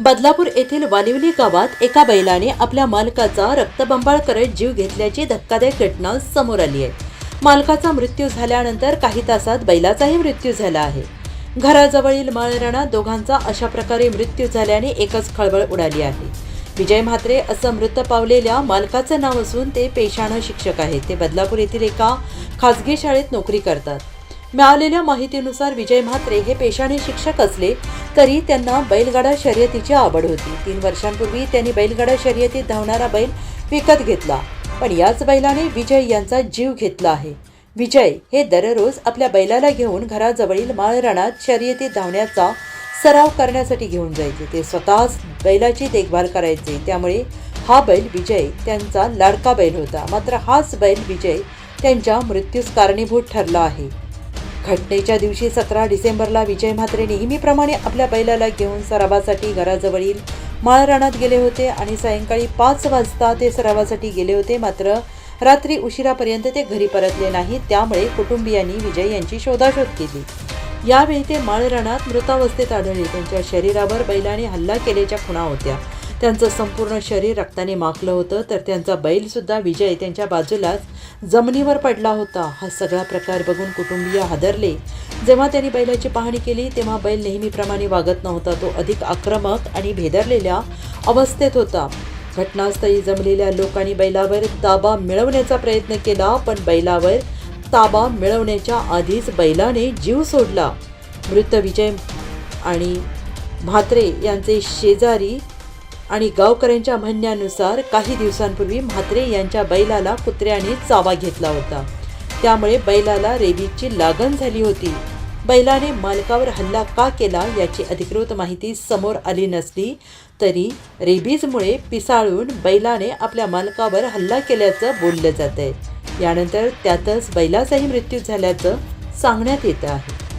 बदलापूर येथील वालिवली गावात एका बैलाने आपल्या मालकाचा रक्तबंबाळ करत जीव घेतल्याची धक्कादायक घटना समोर आली आहे. मालकाचा मृत्यू झाल्यानंतर काही तासात बैलाचाही मृत्यू झाला आहे. घराजवळील माळरानात दोघांचा अशा प्रकारे मृत्यू झाल्याने एकच खळबळ उडाली आहे. विजय म्हात्रे असं मृत पावलेल्या मालकाचं नाव असून ते पेशानं शिक्षक आहेत. ते बदलापूर येथील एका खासगी शाळेत नोकरी करतात. मिळालेल्या माहितीनुसार विजय म्हात्रे हे पेशाने शिक्षक असले तरी त्यांना बैलगाडा शर्यतीची आवड होती. तीन वर्षांपूर्वी त्यांनी बैलगाडा शर्यतीत धावणारा बैल विकत घेतला. पण याच बैलाने विजय यांचा जीव घेतला आहे. विजय हे दररोज आपल्या बैलाला घेऊन घराजवळील माळरानात शर्यतीत धावण्याचा सराव करण्यासाठी घेऊन जायचे. ते स्वतःच बैलाची देखभाल करायचे. त्यामुळे हा बैल विजय त्यांचा लाडका बैल होता. मात्र हाच बैल विजय त्यांच्या मृत्यूस कारणीभूत ठरला आहे. घटनेच्या दिवशी सतरा डिसेंबरला विजय म्हात्रे नेहमीप्रमाणे आपल्या बैलाला घेऊन सरावासाठी घराजवळील माळरानात गेले होते आणि सायंकाळी पाच वाजता ते सरावासाठी गेले होते. मात्र रात्री उशिरापर्यंत ते घरी परतले नाही त्यामुळे कुटुंबियांनी विजय यांची शोधाशोध केली. यावेळी ते माळरानात मृतावस्थेत आढळले. त्यांच्या शरीरावर बैलाने हल्ला केल्याच्या खुणा होत्या. त्यांचं संपूर्ण शरीर रक्ताने माखलं होतं तर त्यांचा बैलसुद्धा विजय त्यांच्या बाजूलाच जमिनीवर पडला होता. हा सगळा प्रकार बघून कुटुंबीय हादरले. जेव्हा त्यांनी बैलाची पाहणी केली तेव्हा बैल नेहमीप्रमाणे वागत नव्हता. तो अधिक आक्रमक आणि भेदरलेल्या अवस्थेत होता. घटनास्थळी जमलेल्या लोकांनी बैलावर ताबा मिळवण्याचा प्रयत्न केला पण बैलावर ताबा मिळवण्याच्या आधीच बैलाने जीव सोडला. मृत विजय आणि म्हात्रे यांचे शेजारी आणि गावकऱ्यांच्या म्हणण्यानुसार काही दिवसांपूर्वी म्हात्रे यांच्या बैलाला कुत्र्याने चावा घेतला होता. त्यामुळे बैलाला रेबीजची लागण झाली होती. बैलाने मालकावर हल्ला का केला याची अधिकृत माहिती समोर आली नसली तरी रेबीजमुळे पिसाळून बैलाने आपल्या मालकावर हल्ला केल्याचं बोललं जात आहे यानंतर त्यातच बैलाचाही मृत्यू झाल्याचं सांगण्यात येतं आहे.